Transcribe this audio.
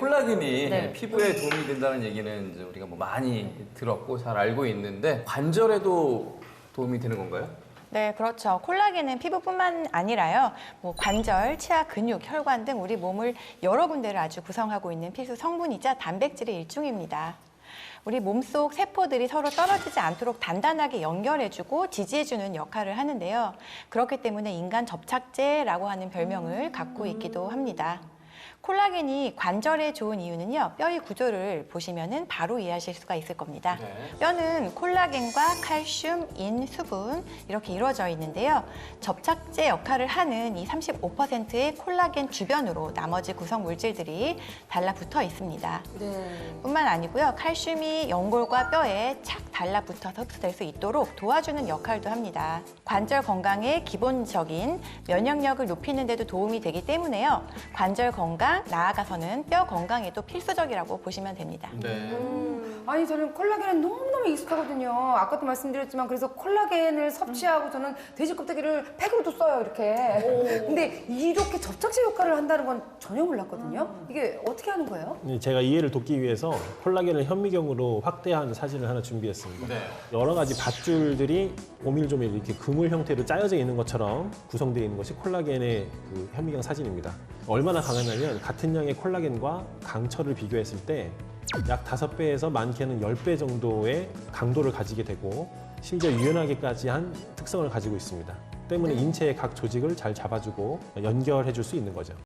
콜라겐이 네. 피부에 도움이 된다는 얘기는 이제 우리가 뭐 많이 들었고 잘 알고 있는데 관절에도 도움이 되는 건가요? 네, 그렇죠. 콜라겐은 피부뿐만 아니라요. 뭐 관절, 치아, 근육, 혈관 등 우리 몸을 여러 군데를 아주 구성하고 있는 필수 성분이자 단백질의 일종입니다. 우리 몸속 세포들이 서로 떨어지지 않도록 단단하게 연결해주고 지지해주는 역할을 하는데요. 그렇기 때문에 인간 접착제라고 하는 별명을 갖고 있기도 합니다. 콜라겐이 관절에 좋은 이유는요. 뼈의 구조를 보시면은 바로 이해하실 수가 있을 겁니다. 네. 뼈는 콜라겐과 칼슘, 인, 수분 이렇게 이루어져 있는데요. 접착제 역할을 하는 이 35%의 콜라겐 주변으로 나머지 구성 물질들이 달라붙어 있습니다. 네. 뿐만 아니고요. 칼슘이 연골과 뼈에 착 달라붙어서 흡수될 수 있도록 도와주는 역할도 합니다. 관절 건강의 기본적인 면역력을 높이는 데도 도움이 되기 때문에요. 관절 건강, 나아가서는 뼈 건강에도 필수적이라고 보시면 됩니다. 네. 아니 저는 콜라겐은 너무너무 익숙하거든요. 아까도 말씀드렸지만 그래서 콜라겐을 섭취하고 저는 돼지 껍데기를 팩으로도 써요 이렇게. 근데 이렇게 접착제 효과를 한다는 건 전혀 몰랐거든요. 이게 어떻게 하는 거예요? 네, 제가 이해를 돕기 위해서 콜라겐을 현미경으로 확대한 사진을 하나 준비했습니다. 네. 여러 가지 밧줄들이 오밀조밀 이렇게 그물 형태로 짜여져 있는 것처럼 구성되어 있는 것이 콜라겐의 그 현미경 사진입니다. 얼마나 강하냐면 같은 양의 콜라겐과 강철을 비교했을 때약 5배에서 많게는 10배 정도의 강도를 가지게 되고 심지어 유연하게까지 한 특성을 가지고 있습니다. 때문에 인체의 각 조직을 잘 잡아주고 연결해 줄 수 있는 거죠.